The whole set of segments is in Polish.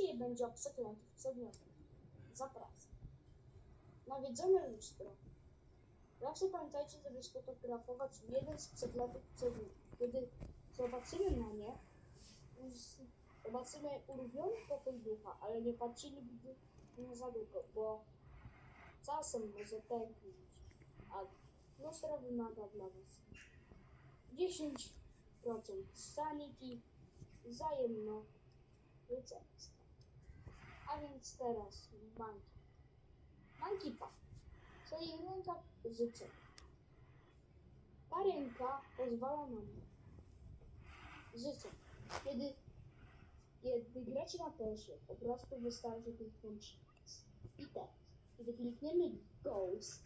Dzisiaj będzie o przeklętych przedmiotach. Zapraszam. Nawiedzone lustro. Zawsze pamiętajcie, żeby sfotografować jeden z przeklętych przedmiotów. Kiedy zobaczymy na nie, zobaczymy ulubiony pokój ducha, ale nie patrzyli gdy nie za długo, bo czasem może pęknąć, a lustro wymaga dla Was 10% sanity wzajemno rycerstwa. A więc teraz banki. Banki pa, czyli ręka życzeń. Ta ręka pozwala nam życzeń. Kiedy, kiedy gracie na tesie, po prostu wystarczy kliknąć. I teraz, kiedy klikniemy Ghost,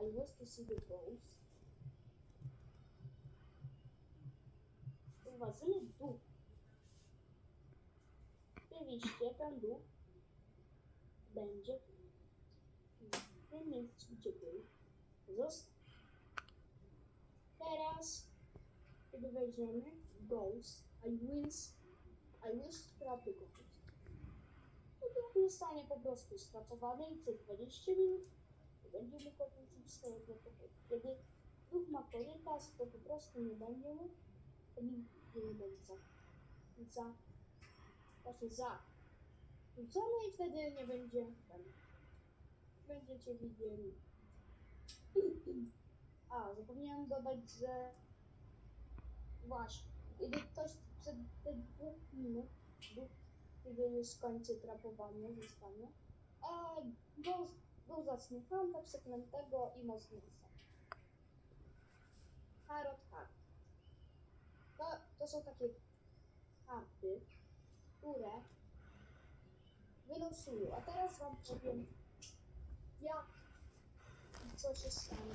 I want to see the ghost, uważymy duch. Oczywiście ten duch będzie w tym miejscu, gdzie był. Został. Teraz, kiedy wejdziemy Ghost, I wish, I trap the ghost. To duch zostanie po prostu strapowany i przez 20 minut będzie mógł powrócić swojego pokoju. Kiedy duch ma korytarz, to po prostu nie będzie mógł, to nigdy nie będzie za, za, właśnie za. Wrzucony i wtedy nie będzie ten. Będziecie widzieli. A, zapomniałem dodać, że właśnie, kiedy ktoś przed te dwóch minut, kiedy już skończy trapowanie, zostanie, a go, go zacznie hanta przeklętego i mocniejsza. Harot hart. To, to są takie karty, które wylosują. A teraz wam powiem, jak i co się stanie,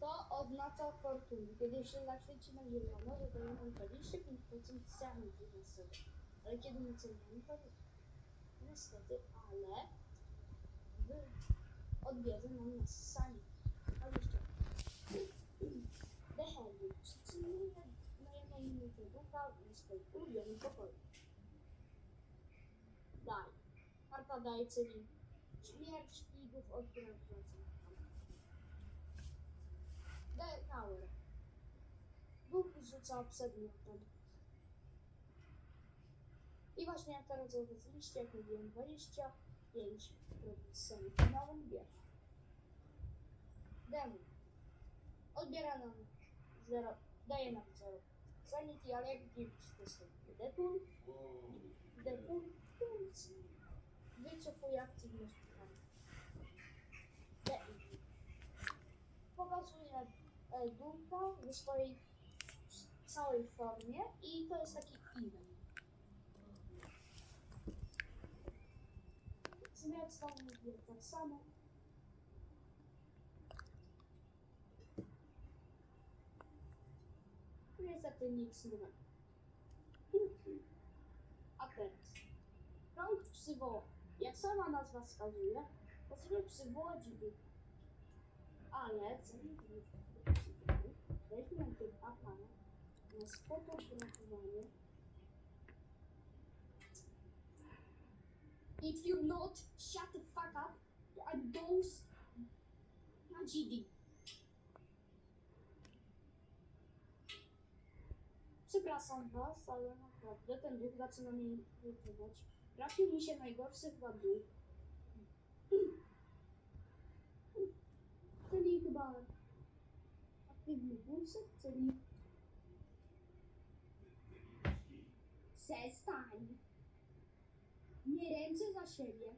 To oznacza fortunę. Kiedy się zaświeci na zielono, to daje nam 25% sanity na sobie. Ale kiedy nie cenimy, to nie. Niestety, ale wy odbierze nam na sanity. 20. The Heavy. Jedną minutę ducha w swoim ulubionym pokoju. Daj. Karta daj, czyli śmierć i duch odbiera pracę. The Tower. Duch rzuca przedmiotem. I właśnie jak teraz zauważyliście, jak mówiłem, 25 semifinałowym wierzch. Demon. Odbiera nam 0, daje nam 0 jak widzicie, to jest Deadpool. Deadpool, wycofuje aktywność pytania. Deadpool. Pokazuje e, ducha w swojej całej formie i to jest taki event. Zmian mówię tak samo. Niestety nic nie ma. A teraz. Krąg przywoła. Jak sama nazwa wskazuje, pozwoli przywołać ducha. Ale zanim weźmy ten aparat na sfotografowanie. If you not shut the fuck up, I goes na GD. Przepraszam was, ale naprawdę ten duch zaczyna mnie irytować. Trafił mi się najgorszy duch. Czyli chyba aktywny bullshit, czyli Przestań. Nie ręczę za siebie.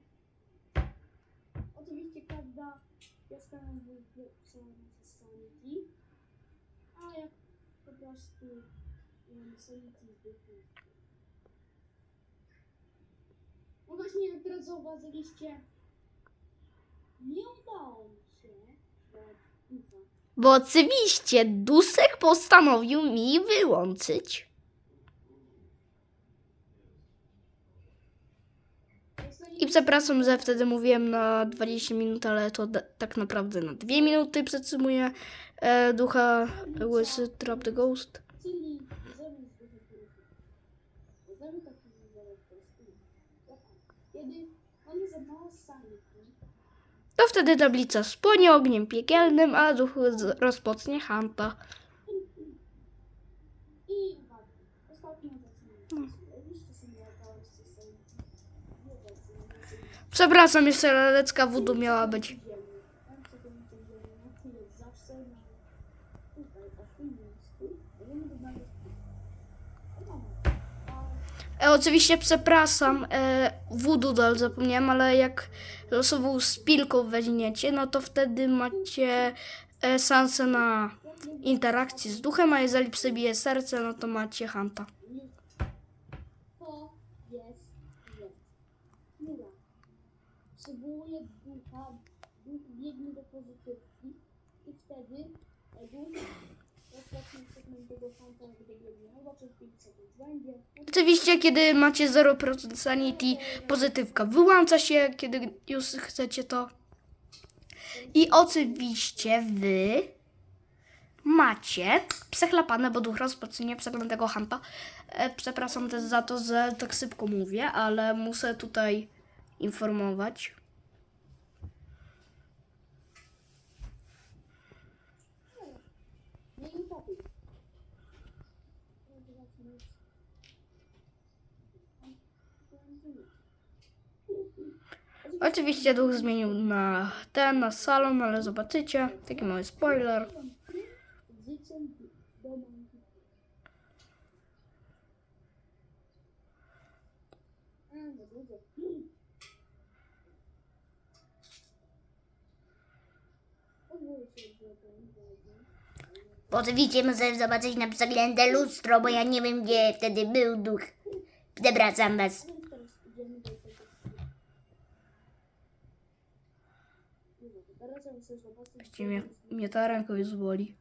Oczywiście każda pioska wypłacona przez sanity, a jak po prostu. No właśnie, teraz zauważyliście, nie udało mi się. Bo oczywiście Dusek postanowił mi wyłączyć. I przepraszam, że wtedy mówiłem na 20 minut, ale to tak naprawdę na 2 minuty przetrzymuję e, ducha Łysy Trap the Ghost. Czyli zamiast sanity. To wtedy tablica spłonie ogniem piekielnym, a duch rozpocnie Hanta. Przepraszam, jeszcze lalecka wudu miała być. E, oczywiście przepraszam, e, voodoo zapomniałem, ale jak losową spilką weźmiecie, no to wtedy macie e, szansę na interakcję z duchem, a jeżeli przebije serce, no to macie Hanta. Przywołuje ducha, duch biegnie do pozytywki i wtedy e, duch Oczywiście, kiedy macie 0% sanity, pozytywka wyłącza się, kiedy już chcecie to. I oczywiście wy macie przechlapane, bo duch rozpocznie przeklętego Hanta. E, przepraszam też za to, że tak szybko mówię, ale muszę tutaj informować. Nie i popiół. Oczywiście duch zmienił na ten, na salon, ale zobaczycie. Taki mały spoiler. Oczywiście muszę zobaczyć na przegląde lustro, bo ja nie wiem, gdzie wtedy był duch. Przepraszam was. A więc teraz idziemy do tego. Dobra, to Teraz ja muszę zobaczyć. Gdzie mnie, mnie ta ręka już boli.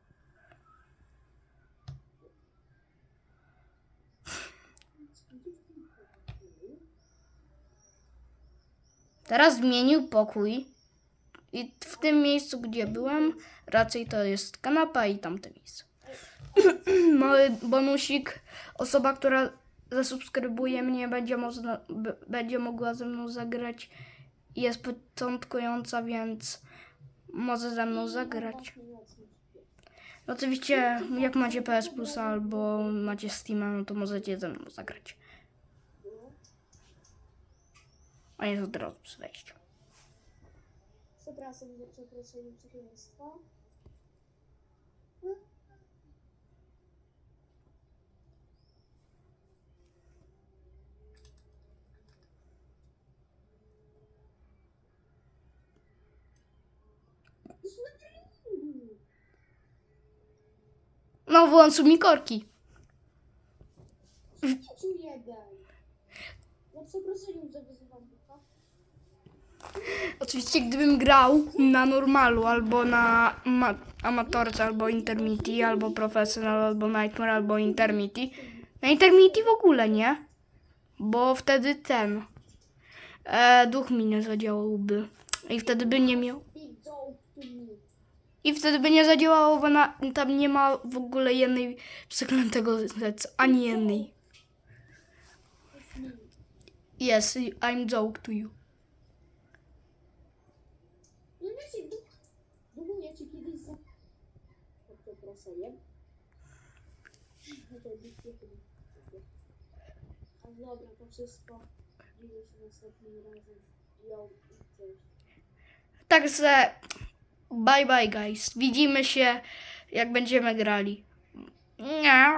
Teraz zmienił pokój. I w tym miejscu, gdzie byłem, raczej to jest kanapa i tamte miejsce. Mały bonusik. Osoba, która zasubskrybuje mnie, będzie, można, będzie mogła ze mną zagrać. Jest początkująca, więc może ze mną zagrać. Oczywiście, jak macie PS Plus albo macie Steama, no to możecie ze mną zagrać. A jest od razu z wejścia. Przepraszam za przekroczenie przekleństwa. No, włączył mi korki. Jeden. Ja wyzywam ducha. Oczywiście, gdybym grał na normalu, albo na ma- amatorce, albo intermiti, albo professional, albo nightmare, albo intermiti. Na intermiti w ogóle nie, bo wtedy ten e, duch mi nie zadziałałby. I wtedy by nie miał. Big joke to me. I wtedy by nie zadziałało, bo na, tam nie ma w ogóle jednej przeklętego rzeczy, ani jednej. Yes, I'm joke to you. No wiecie. Duchu, ja cię kiedyś za... Przepraszam. A dobra, to wszystko. Widzę się następnym razem. Yo. Także bye bye guys. Widzimy się jak będziemy grali. Nie.